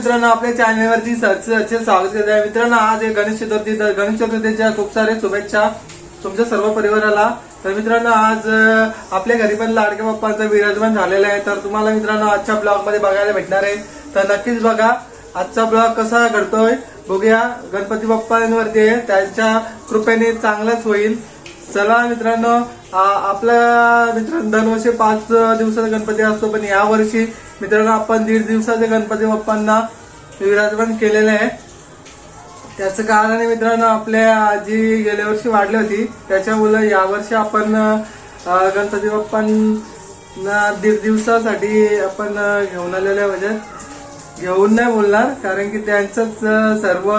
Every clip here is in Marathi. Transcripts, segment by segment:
मित्रांनो आपल्या चॅनलवरती सरचे स्वागत करत आहे मित्रांनो आज एक गणेश चतुर्थी तर गणेश चतुर्थीच्या खूप सारे शुभेच्छा तुमच्या सर्व परिवाराला. तर मित्रांनो आज आपल्या घरी पण लाडके बाप्पांचा विराजमान झालेलं आहे. तर तुम्हाला मित्रांनो आजच्या ब्लॉगमध्ये बघायला भेटणार आहे. तर नक्कीच बघा आजचा ब्लॉग कसा घडतोय बघूया. गणपती बाप्पांवरती आहे. त्यांच्या कृपेने चांगलाच होईल. चला मित्रांनो आ- आपल्या मित्रांनो दरवर्षी पाच दिवसाचा गणपती असतो पण यावर्षी मित्रांनो आपण दीड दिवसाचे गणपती बाप्पांना विराजमान केलेले आहे. त्याचं कारण आहे मित्रांनो आपल्या आजी गेल्या वर्षी वाढली होती. त्याच्यामुळे यावर्षी आपण गणपती बाप्पांना दीड दिवसासाठी आपण घेऊन आलेलं आहे. म्हणजे घेऊन नाही बोलणार कारण की त्यांचंच सर्व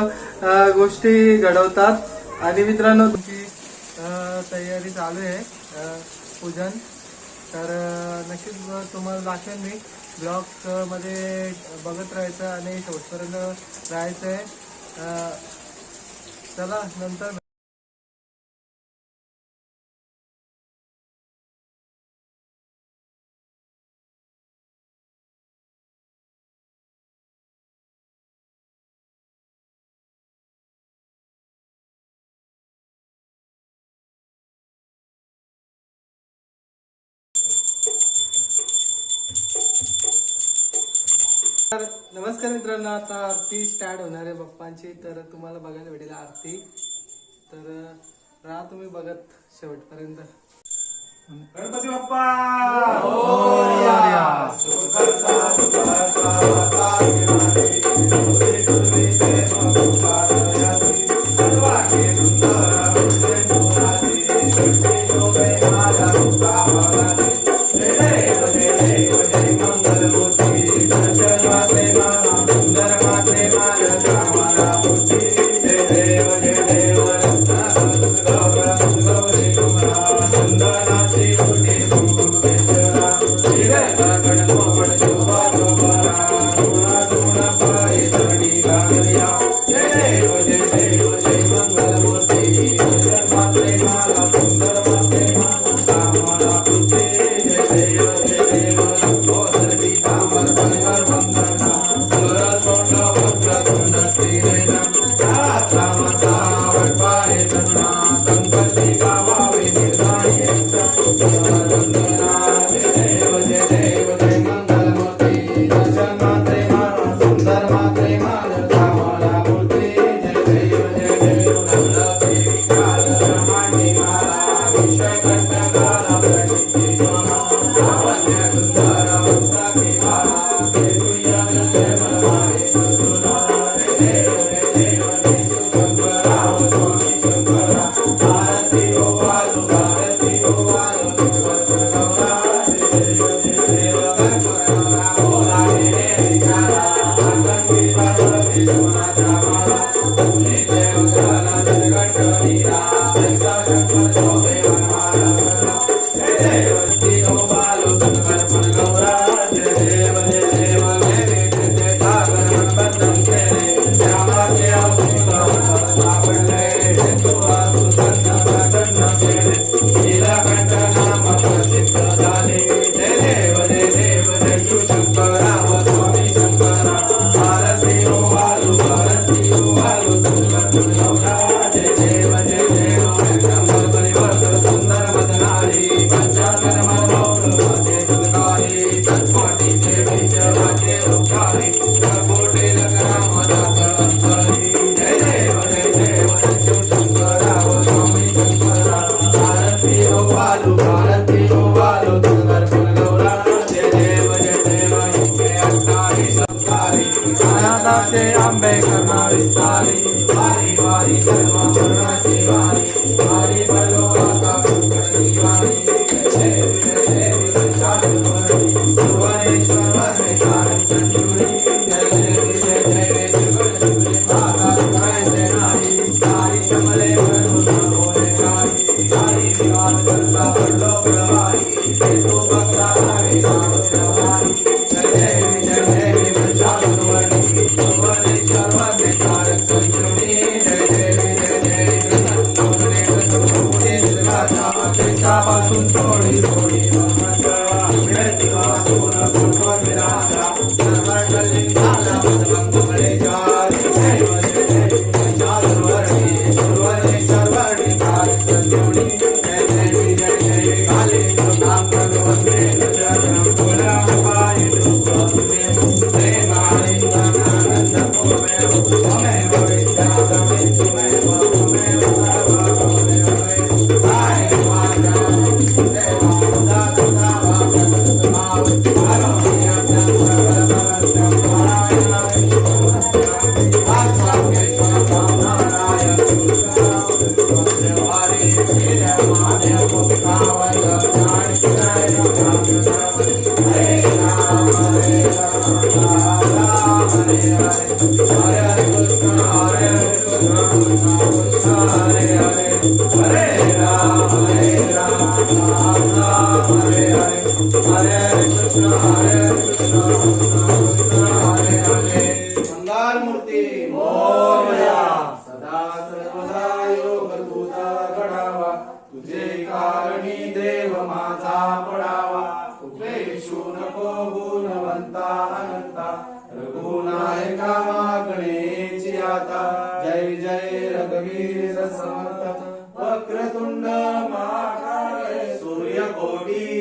गोष्टी घडवतात. आणि मित्रांनो तुमची तयारी चालू आहे पूजन. तर नक्कीच तुम्हाला दाखवेन मी. ब्लॉगमध्ये बघत राहायचं आणि शेवटपर्यंत राहायचं आहे. चला नंतर नमस्कार मित्रांनो आता आरती स्टार्ट होणार आहे बाप्पांची. तर तुम्हाला बघायला भेटेल आरती. तर राहा तुम्ही बघत शेवटपर्यंत. गणपती बाप्पा!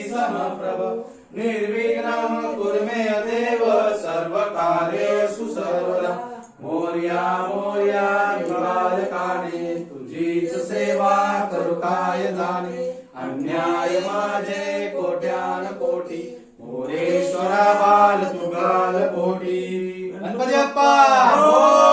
समप्रभ निर्विघ्नं कुर्मे देव सर्वकार्येषु सर्वदा मोर्या मोर्या विवादकाने तुझीच सेवा करू काय जाणे? अन्याय माझे कोट्यान कोटी मोरेश्वरा बाल तुगाल कोटी। गणपती बाप्पा!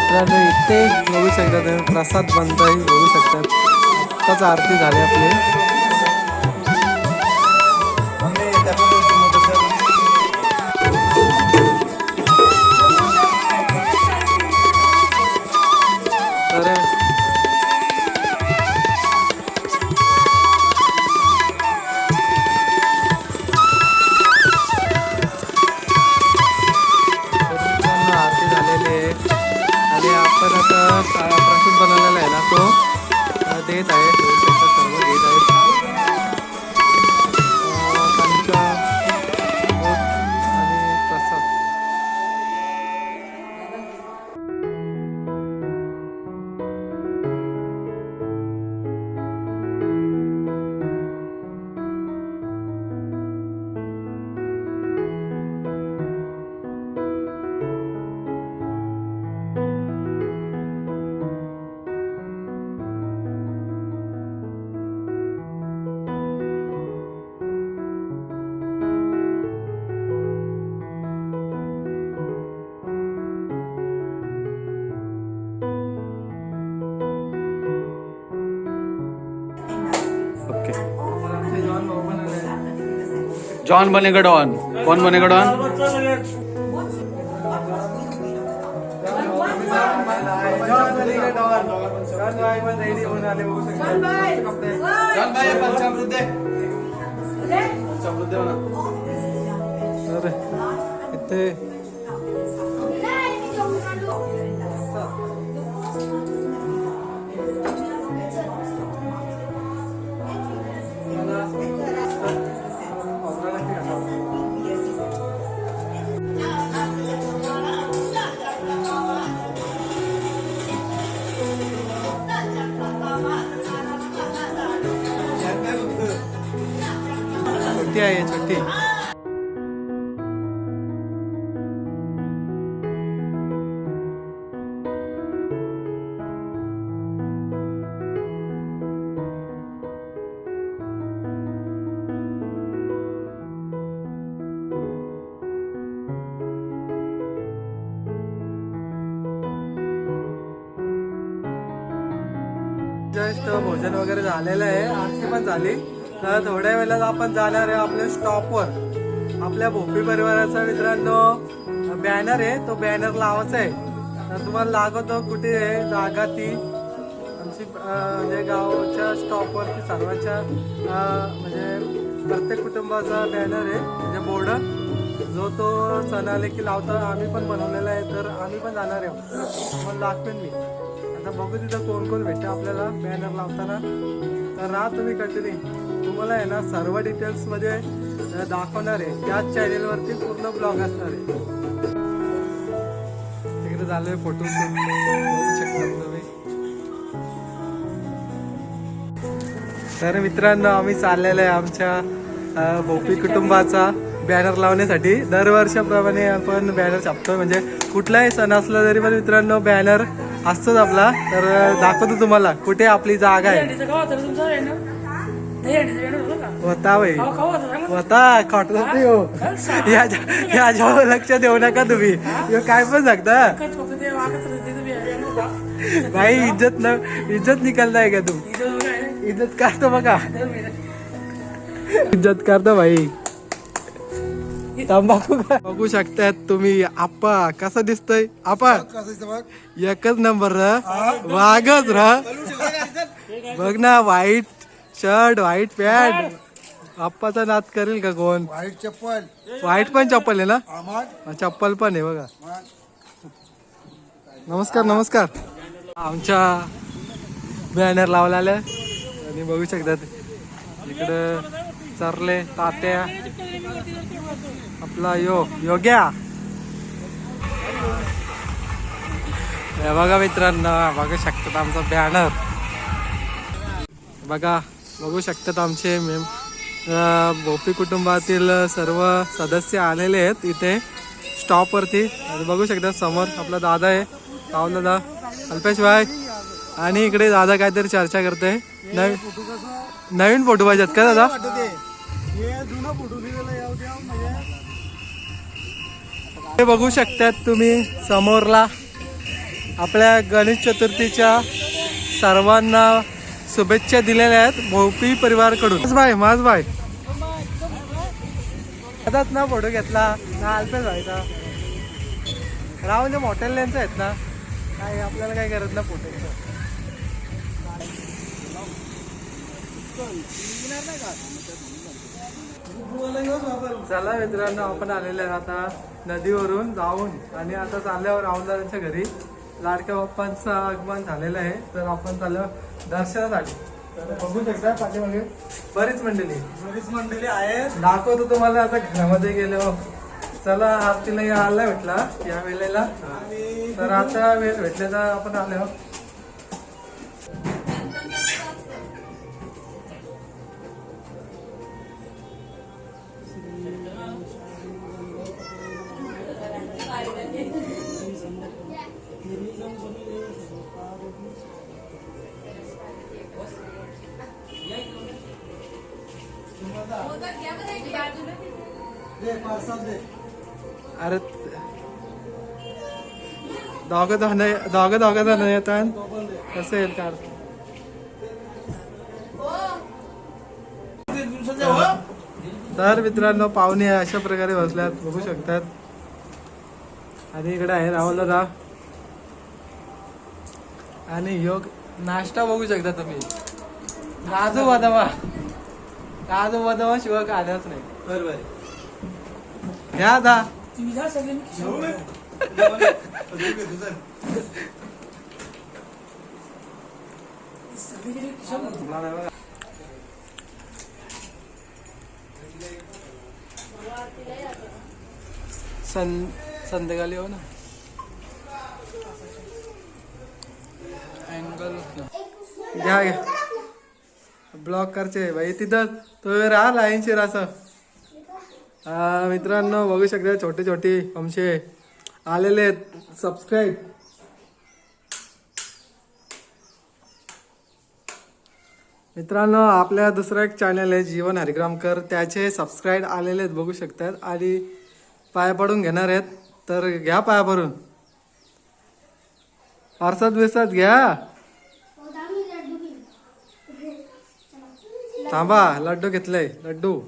मित्रांनो इथे बघू शकता तुम्ही प्रसाद बनताही बघू शकतात. आत्ताच आरती झाली आपली. जॉन बनेगा डॉन। कौन बनेगा डॉन? जॉन भाई। पंचामृत दे जस्ट भोजन वगैरे झालेलं आहे. आरती पण झाली. तर थोड्या वेळात आपण जाणार आहे आपल्या स्टॉपवर आपल्या भोपी परिवाराचा मित्रांनो बॅनर आहे तो बॅनर लावायचा आहे. तर तुम्हाला लागतो कुठे आहे जागा ती. आमची म्हणजे गावच्या स्टॉपवरती सर्वांच्या म्हणजे प्रत्येक कुटुंबाचा बॅनर आहे म्हणजे बोर्ड जो तो सण आले की लावता आम्ही पण बनवलेला आहे तर आम्ही पण जाणार आहे. मग लागतो मी. आता बघू तिथं कोण कोण भेटतं आपल्याला बॅनर लावताना. तर राहा तुम्ही कंटिन्यू तुम्हाला आहे ना सर्व डिटेल्समध्ये अं, दाखवणार आहे. त्याच चॅनेलवरती पूर्ण ब्लॉग असणार आहे. तिकडे झालोय फोटो बघू शकता तुम्ही तर मित्रांनो आम्ही चाललेलो आहे आमच्या भोपी कुटुंबाचा बॅनर लावण्यासाठी. दरवर्षाप्रमाणे आपण बॅनर छापतो म्हणजे कुठलाही सण असला तरी पण मित्रांनो बॅनर असतोच आपला. तर दाखवतो तुम्हाला कुठे आपली जागा आहे. होता रे होता भाई गाव होता हो या याच्यावर लक्ष देऊ नका तुम्ही. यो काय पण सांगता. भाई इज्जत न इज्जत निकलताय का तू? इज्जत करतो बघा. इज्जत करतो भाई तंबाखू बघू शकतात तुम्ही. आप्पा कसा दिसतोय? आप्पा. एकच नंबर र. वागच र. बघ ना वाईट शर्ट व्हाईट पॅन्ट आप्पाचा नाद करेल का कोण? व्हाईट चप्पल. व्हाईट पण चप्पल आहे ना? चप्पल पण आहे बघा. नमस्कार नमस्कार. आमच्या बॅनर लावलेला आहे. आणि बघू शकतात. इकडं चरले तात्या. आपला यो योग्या. बघा मित्रांनो बघू शकतात आमचा बॅनर बघा. बघू शकतात आमचे मेम भोपी कुटुंबातील सर्व सदस्य आलेले आहेत इथे स्टॉपवरती बघू शकतात समोर आपला दादा आहे राहुल दादा अल्पेश भाई. आणि इकडे दादा काहीतरी चर्चा करते नवीन नवीन फोटो पाहिजेत का दादा? हे बघू शकतात तुम्ही समोरला आपल्या गणेश चतुर्थीच्या सर्वांना शुभेच्छा दिलेल्या आहेत भोपी परिवारकडून. भाई बाय भाई. बाय ना फोटो घेतला. ना अल्पेच व्हायचा म्हणजे मोठ्या लेन्स आहेत ना. काय आपल्याला काय करत ना फोटो चला मित्रांनो आपण आलेले आहेत आता नदीवरून जाऊन आणि आता चालल्यावर राहुलदारांच्या घरी. लाडक्या बाप्पांचं आगमन झालेलं आहे. तर आपण चाललो दर्शनासाठी. तर बघू शकता पाठीमागे बरीच मंडळी. बरीच मंडळी आहेत. दाखवतो तुम्हाला आता घरामध्ये गेलो चला आज तिला या आला भेटला या वेळेला. तर आता वेळ भेटले तर आपण आलो दोघं दोघं जण येतात. कसं येईल कार तर मित्रांनो पाहुणे अशा प्रकारे बसल्यात. बघू शकतात. आणि इकडे आहे राहुल राव आणि योग नाश्ता बघू शकता तुम्ही. काजू बदामा. काजू बदामा शिवाय खाण्याच नाही. बरोबर घ्या दा. सं संध्याकाळी हो ना. अँगल घ्या घ्या. ब्लॉक करचे भाई तिथं तो राहा लाईनशीर असं. मित्रांनो बघू शकता छोटे छोटे आमचे आलेले आहेत. सबस्क्राईब मित्रांनो आपल्या दुसरा एक चॅनल आहे जीवन हरिग्रामकर. त्याचे सबस्क्राईब आलेले आहेत बघू शकतात. आणि पाया पडून घेणार आहेत. तर घ्या पाया पडून. पारसात बिरसात घ्या. थांबा लड्डू घेतलंय लड्डू.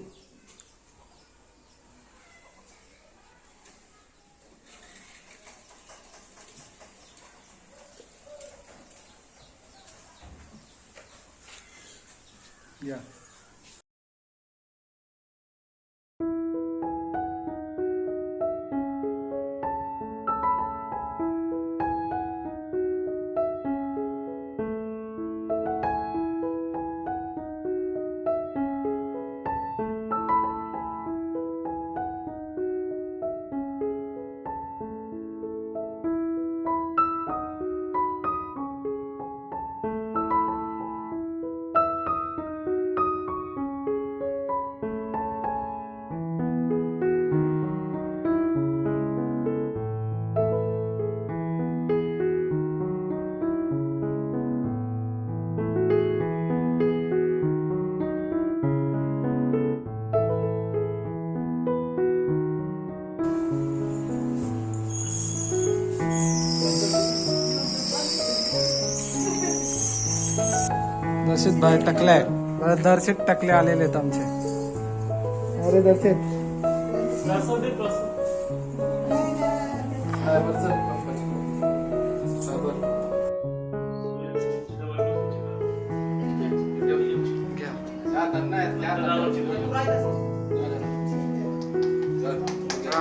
दर्शित बाहेर टकलाय दर्शित टकले आलेले आहेत आमचे. अरे दर्शित.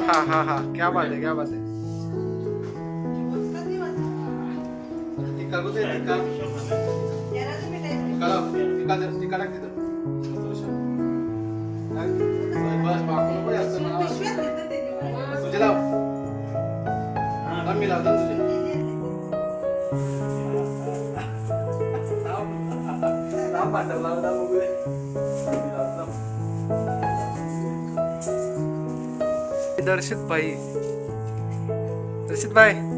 हा हा हा. क्या बात है क्या बात है दर्शित भाई दर्शित भाई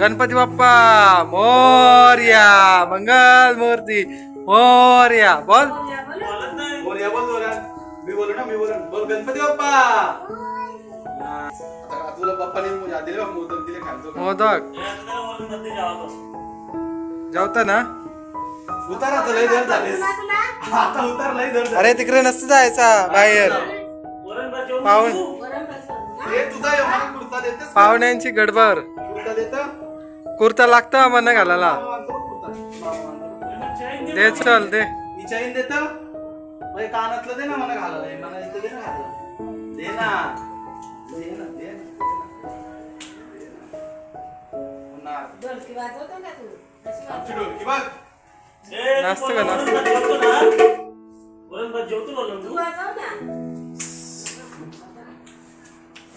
गणपती बाप्पा मोर्या मंगल मूर्ती मोर्या बोल बोल या बोल जोरात. मी बोलू. ना गणपती बाप्पा. तुला दिले मोदक दिले जेवता ना? उतार आता लय दर झालेस आता उतार लय दर झाले. अरे तिकडे नसतं जायचा बाहेर. पाहुण हे तुझा आहे, मला कुर्ता देतेस का? पाहुण्यांची गडबड. कुर्ता देतं? कुर्ता लागतं आम्हाला घालायला. कुर्ता. मामा आणतो. दे चल दे. ही चैन देत? म्हणजे कानातलं दे ना मला घालायला. हे मला इथं दे ना घालायला. दे ना. दे ना दे ना दे ना. पुन्हा. आमची ढोलकी बघ. नाचतं का नाचतं? जेवतो तू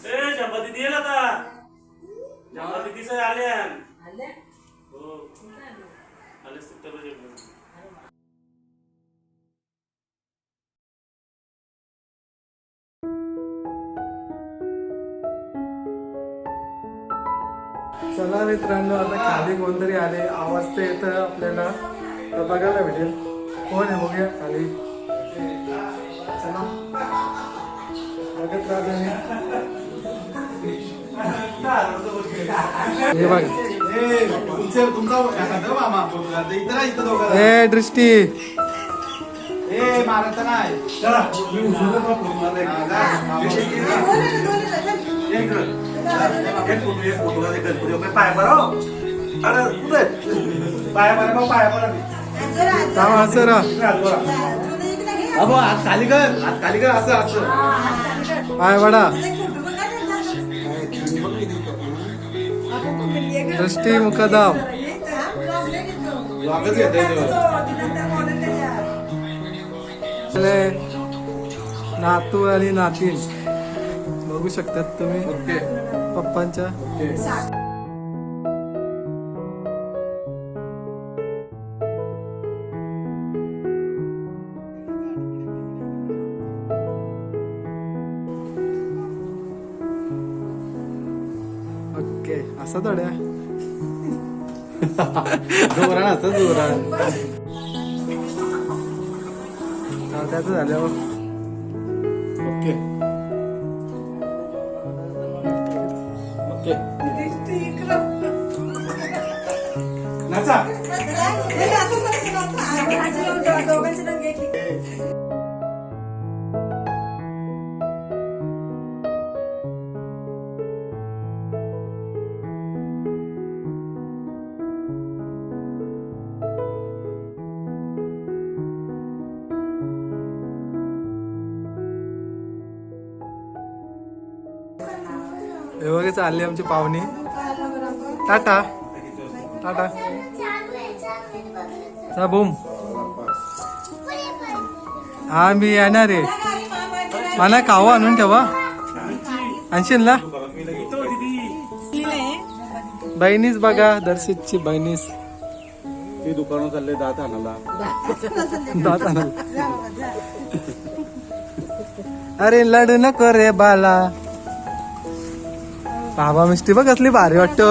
ए दिदी येईल आता. शंभर दिदी सर आले? हो. चला मित्रांनो आता खाली कोणतरी आले. आवाज तर येतं आपल्याला. तर बघायला भेटेल कोण आहे? बघूया खाली. चला. हे बघ ए, दृष्टी. हा. पाय पडा हो. अरे, कुठे? पाय पडा अबो हात खाली कर हात खाली कर असं असं पाय वडा. दृष्टी मुकदम. येते आपले नातू आणि नातीन. बघू शकतात तुम्ही ओके. पप्पांच्या. असं थोड्या जोरान असं जोरान. त्याचं झाल्यावर हे बघा चालली आमची पाहुणी. टाटा. टाटा. चा बूम हा मी येणार आहे. मला काव आणून ठेवा. आणशील ना? बहिणीच बघा दर्शितची बहिणीच. ती दुकानात चालले दात आणायला. दात आणायला. अरे लढ नको रे बाला. बाबा मिस्टी बघ कसली भारी वाटत.